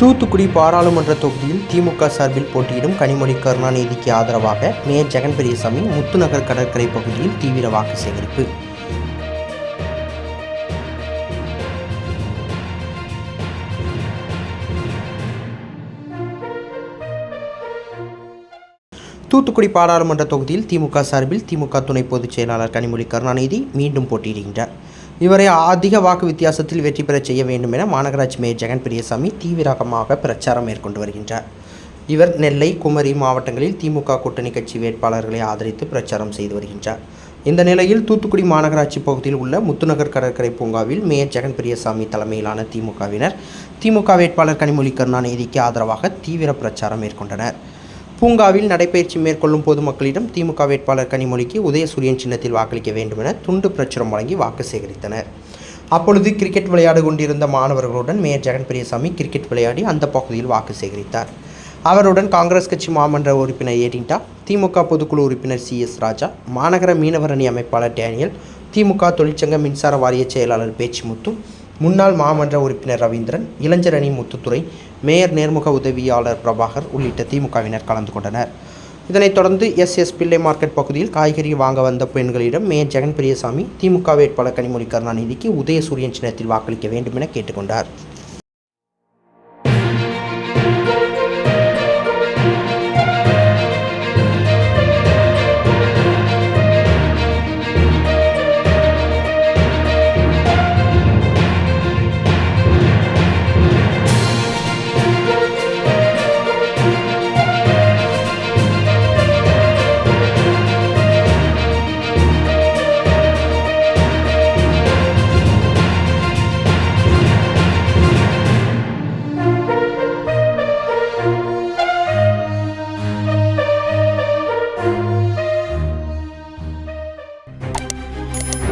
தூத்துக்குடி பாராளுமன்ற தொகுதியில் திமுக சார்பில் போட்டியிடும் கனிமொழி கருணாநிதிக்கு ஆதரவாக மேயர் ஜெகன் பெரியசாமி முத்துநகர் கடற்கரை பகுதியில் தீவிர வாக்கு சேகரிப்பு. தூத்துக்குடி பாராளுமன்ற தொகுதியில் திமுக சார்பில் திமுக துணை பொதுச் செயலாளர் கனிமொழி கருணாநிதி மீண்டும் போட்டியிடுகின்றார். இவரை அதிக வாக்கு வித்தியாசத்தில் வெற்றி பெறச் செய்ய வேண்டும் என மாநகராட்சி மேயர் ஜெகன் பிரியசாமி தீவிரமாக பிரச்சாரம் மேற்கொண்டு வருகின்றார். இவர் நெல்லை குமரி மாவட்டங்களில் திமுக கூட்டணி கட்சி வேட்பாளர்களை ஆதரித்து பிரச்சாரம் செய்து வருகின்றார். இந்த நிலையில் தூத்துக்குடி மாநகராட்சி பகுதியில் உள்ள முத்துநகர் கடற்கரை பூங்காவில் மேயர் ஜெகன் பிரியசாமி தலைமையிலான திமுகவினர் திமுக வேட்பாளர் கனிமொழி கருணாநிதிக்கு ஆதரவாக தீவிர பிரச்சாரம் மேற்கொண்டனர். பூங்காவில் நடைபயிற்சி மேற்கொள்ளும் பொதுமக்களிடம் திமுக வேட்பாளர் கனிமொழிக்கு உதயசூரியன் சின்னத்தில் வாக்களிக்க வேண்டுமென துண்டு பிரச்சுரம் வழங்கி வாக்கு சேகரித்தனர். அப்பொழுது கிரிக்கெட் விளையாடு கொண்டிருந்த மாணவர்களுடன் மேயர் ஜெகன் பெரியசாமி கிரிக்கெட் விளையாடி அந்த பகுதியில் வாக்கு சேகரித்தார். அவருடன் காங்கிரஸ் கட்சி மாமன்ற உறுப்பினர் ஏடிண்டா திமுக பொதுக்குழு உறுப்பினர் சி எஸ் ராஜா மாநகர மீனவர் அணி அமைப்பாளர் டேனியல் திமுக தொழிற்சங்க மின்சார வாரிய செயலாளர் பேச்சுமுத்தும் முன்னாள் மாமன்ற உறுப்பினர் ரவீந்திரன் இளைஞர் அணி முத்துத்துறை மேயர் நேர்முக உதவியாளர் பிரபாகர் உள்ளிட்ட திமுகவினர் கலந்து கொண்டனர். இதனைத் தொடர்ந்து எஸ் எஸ் பிள்ளை மார்க்கெட் பகுதியில் காய்கறி வாங்க வந்த பெண்களிடம் மேயர் ஜெகன் பிரியசாமி திமுக வேட்பாளர் கனிமொழி கருணாநிதிக்கு உதயசூரியன் சின்னத்தில் வாக்களிக்க வேண்டும் என கேட்டுக்கொண்டார்.